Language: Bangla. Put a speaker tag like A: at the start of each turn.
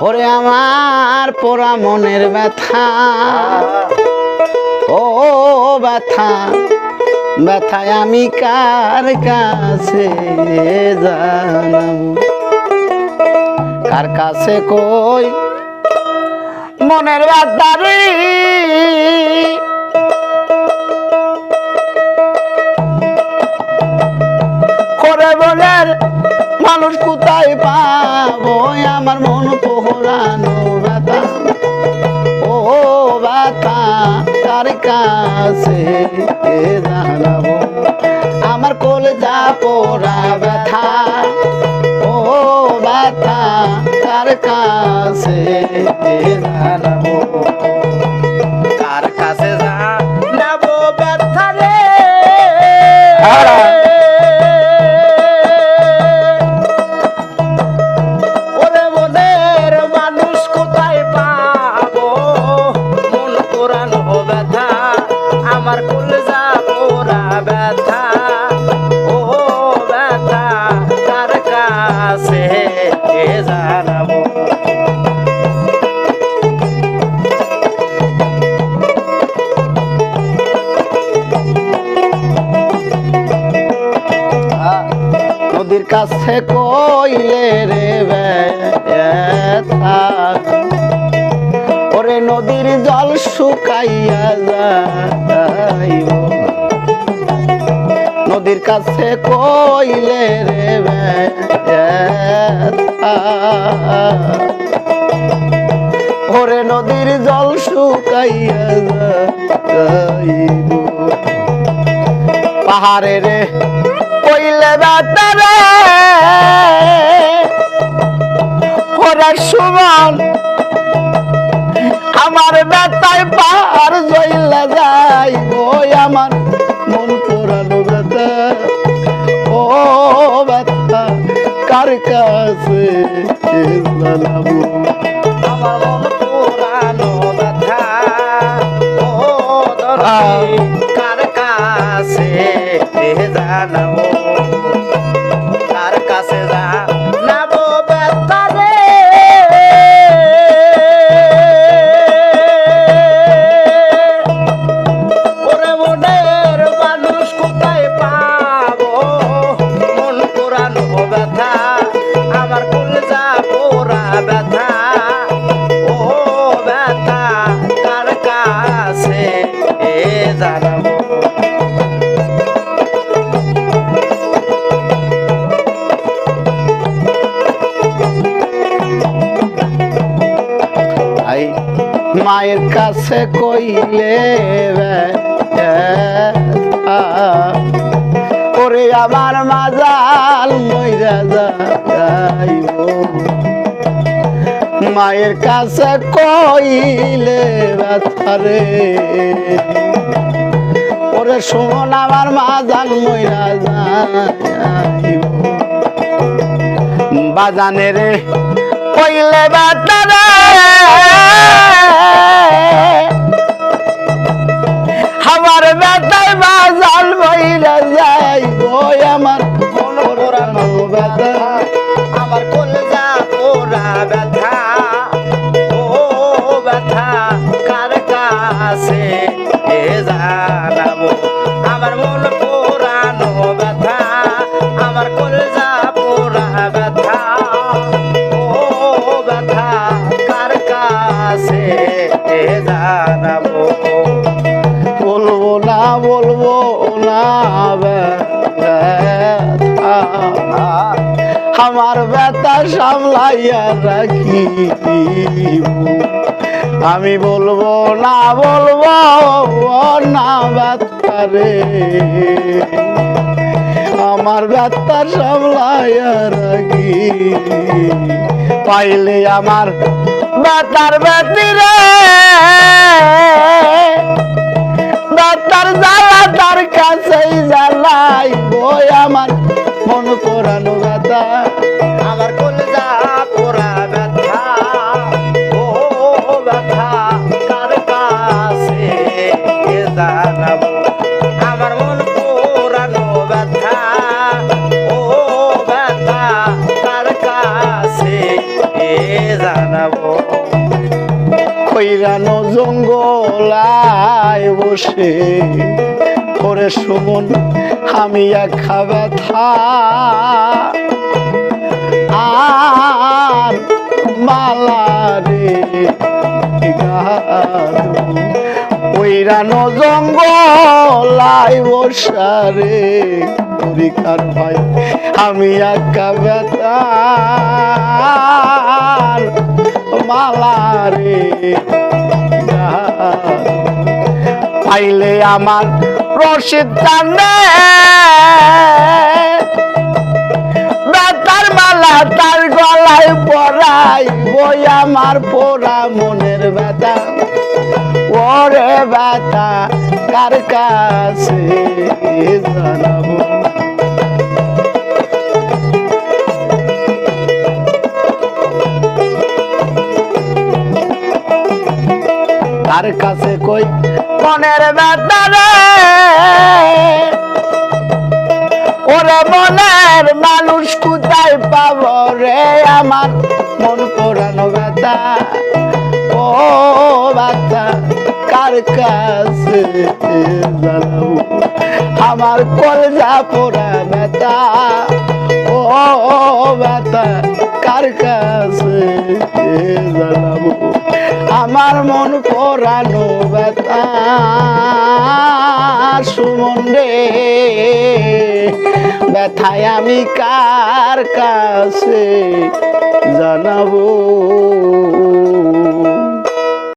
A: ওরে আমার পোড়া মনের ব্যথা। ও ব্যথা ব্যথায় আমি কার কাছে জানাব? কার কাছে কই? মনের ব্যথারি করে বলের কাছে জানাব আমার কোলে যা পোড়া ব্যথা ও ব্যথা কার কাছে জানাব
B: কাছে
A: কইলে রে ওরে নদীর জল শুকাইয়া যাইব নদীর কাছে কইলে রে ওরে নদীর জল শুকাইয়া যাইব পাহাড়ে রে কইলে বাতারে। ওরে সুমন, আমার বেতায় পাহাড় জইলা যাই ওই আমার মন পোড়ানো ব্যথা। ও ব্যথা, কার কাছে
B: ব্যথা কাছে এ জানাব?
A: মায়ের কাছে কইলে ওরে আমার মাজাল মইরা যাইব। মায়ের কাছে কইলে ব্যথারে ওরে শোন আমার মাজাল মইরা যাইব বাজানে রে কইলে বাতারে
B: কাছে এ জানাব। আমার মন পোড়ানো ব্যথা, আমার কলজা পোড়া ব্যথা। ও ব্যথা, কার কাছে, এ জানাব।
A: বলব না বলব না আমার। ব্যথা সামলাইয়া রাখি আমি বলব, না বলব না ব্যথা রে। আমার ব্যথা সামলাইয়া রাখি পাইলে আমার ব্যথার ব্যথি রে। ডাক্তার জ্বালা তার কাছেই জ্বালাই বই আমার মন পোড়ানো ব্যথা। বসে করে সুমন, আমি একা ব্যথা। আর মালারে ওইরানো জঙ্গলায় বসারে পরীক্ষার ভাই আমি একা ব্যথা। মালারে পাইলে আমার রশিদ টানে বেতার মালা তার গলায় পরাই বই আমার পোড়া মনের ব্যথা। ওরে ব্যথা, কার কাছে জানাব? তার কাছে কই মনের ব্যথা রে। ওরে মনের মানুষ কোথায় পাব রে আমার? মন পোড়ানো ব্যথা। ও ব্যথা কার কাছে আমার কলজা পোড়া ব্যথা। ও ব্যথা কার কাছে জানাব? আমার মন পরানো ব্যথা সুমন রে। ব্যথায় আমি কার কাছে জানাব?